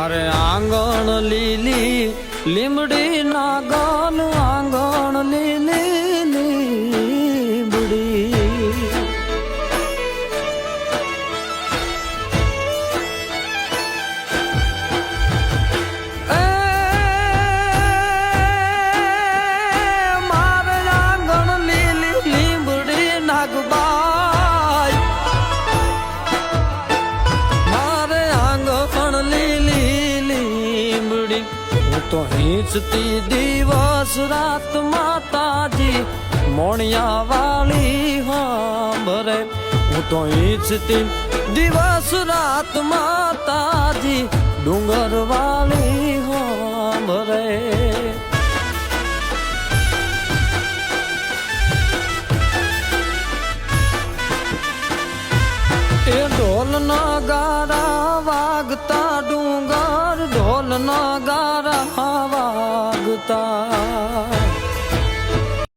મારે આંગણ લીલી લીમડી ના ગાલ લીમડી હું તો હિંચતી દિવસ રાત માતાજી મોણિયા વાળી હાંભરે. હું તો હિંચતી દિવસ રાત માતાજી ડુંગર વાળી હાંભરે. એ ઢોલ ના ગારા વાગતા ડુંગર ઢોલ ના ગારા વાગતા